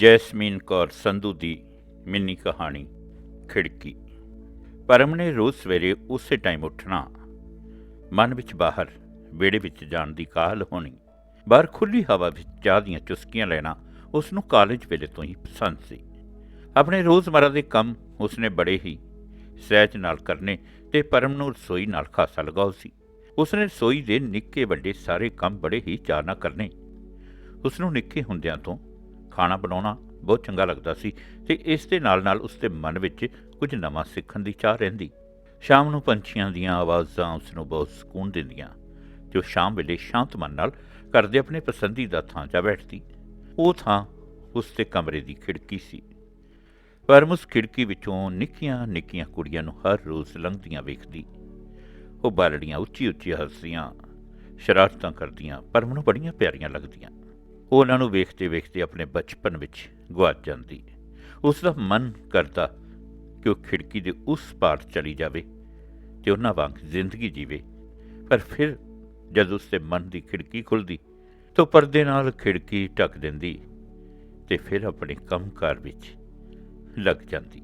Jasmine Kaur Sandhu ਦੀ mini ਕਹਾਣੀ, ਖਿੜਕੀ। ਪਰਮ ਨੇ ਰੋਜ਼ ਸਵੇਰੇ ਉਸੇ ਟਾਈਮ ਉੱਠਣਾ। ਮਨ ਵਿੱਚ ਬਾਹਰ ਵਿਹੜੇ ਵਿੱਚ ਜਾਣ ਦੀ ਕਾਹਲ ਹੋਣੀ। ਬਾਹਰ ਖੁੱਲੀ ਹਵਾ ਵਿੱਚ ਚਾਹ ਦੀਆਂ ਚੁਸਕੀਆਂ ਲੈਣਾ ਉਸ ਨੂੰ ਕਾਲਜ ਵੇਲੇ ਤੋਂ ਹੀ ਪਸੰਦ ਸੀ। ਆਪਣੇ ਰੋਜ਼ਮਰਾ ਦੇ ਕੰਮ ਉਸਨੇ ਬੜੇ ਹੀ ਸਹਿਜ ਨਾਲ ਕਰਨੇ ਤੇ ਪਰਮ ਨੂੰ ਰਸੋਈ ਨਾਲ ਖਾਸਾ ਲਗਾਓ ਸੀ। ਉਸਨੇ ਰਸੋਈ ਦੇ ਨਿੱਕੇ ਵੱਡੇ ਸਾਰੇ ਕੰਮ ਬੜੇ ਹੀ ਚਾਅ ਨਾਲ ਕਰਨੇ। ਉਸ ਨੂੰ ਨਿੱਕੇ ਹੁੰਦਿਆਂ ਤੋਂ ਖਾਣਾ ਬਣਾਉਣਾ ਬਹੁਤ ਚੰਗਾ ਲੱਗਦਾ ਸੀ ਤੇ ਇਸ ਦੇ ਨਾਲ-ਨਾਲ ਉਸ ਦੇ ਮਨ ਵਿੱਚ ਕੁਝ ਨਵਾਂ ਸਿੱਖਣ ਦੀ ਚਾਹ ਰਹਿੰਦੀ। ਸ਼ਾਮ ਨੂੰ ਪੰਛੀਆਂ ਦੀਆਂ ਆਵਾਜ਼ਾਂ ਉਸ ਨੂੰ ਬਹੁਤ ਸਕੂਨ ਦਿੰਦੀਆਂ, ਤੇ ਉਹ ਸ਼ਾਮ ਵੇਲੇ ਸ਼ਾਂਤ ਮਨ ਨਾਲ ਘਰ ਦੇ ਆਪਣੇ ਪਸੰਦੀਦਾ ਥਾਂ 'ਤੇ ਬੈਠਦੀ। ਉਹ ਥਾਂ ਉਸ ਦੇ ਕਮਰੇ ਦੀ ਖਿੜਕੀ ਸੀ। ਪਰ ਉਸ ਖਿੜਕੀ ਵਿੱਚੋਂ ਨਿੱਕੀਆਂ ਨਿੱਕੀਆਂ ਕੁੜੀਆਂ ਨੂੰ ਹਰ ਰੋਜ਼ ਲੰਘਦੀਆਂ ਵੇਖਦੀ। ਉਹ ਬਾਲੜੀਆਂ ਉੱਚੀ ਉੱਚੀ ਹੱਸਦੀਆਂ, ਸ਼ਰਾਰਤਾਂ ਕਰਦੀਆਂ ਪਰਮ ਨੂੰ ਬੜੀਆਂ ਪਿਆਰੀਆਂ ਲੱਗਦੀਆਂ। ਉਹ ਉਹਨਾਂ ਨੂੰ ਵੇਖਦੇ ਵੇਖਦੇ ਆਪਣੇ ਬਚਪਨ ਵਿੱਚ ਗੁਆਚ ਜਾਂਦੀ। ਉਸ ਦਾ ਮਨ ਕਰਦਾ ਕਿ ਉਹ ਖਿੜਕੀ ਦੇ ਉਸ ਪਾਰ ਚਲੀ ਜਾਵੇ ਤੇ ਉਹਨਾਂ ਵਾਂਗ ਜ਼ਿੰਦਗੀ ਜੀਵੇ। ਪਰ ਫਿਰ ਜਦ ਉਸ ਦੇ ਮਨ ਦੀ ਖਿੜਕੀ ਖੁੱਲਦੀ ਤਾਂ ਪਰਦੇ ਨਾਲ ਖਿੜਕੀ ਢੱਕ ਦਿੰਦੀ ਤੇ ਫਿਰ ਆਪਣੇ ਕੰਮਕਾਰ ਵਿੱਚ ਲੱਗ ਜਾਂਦੀ।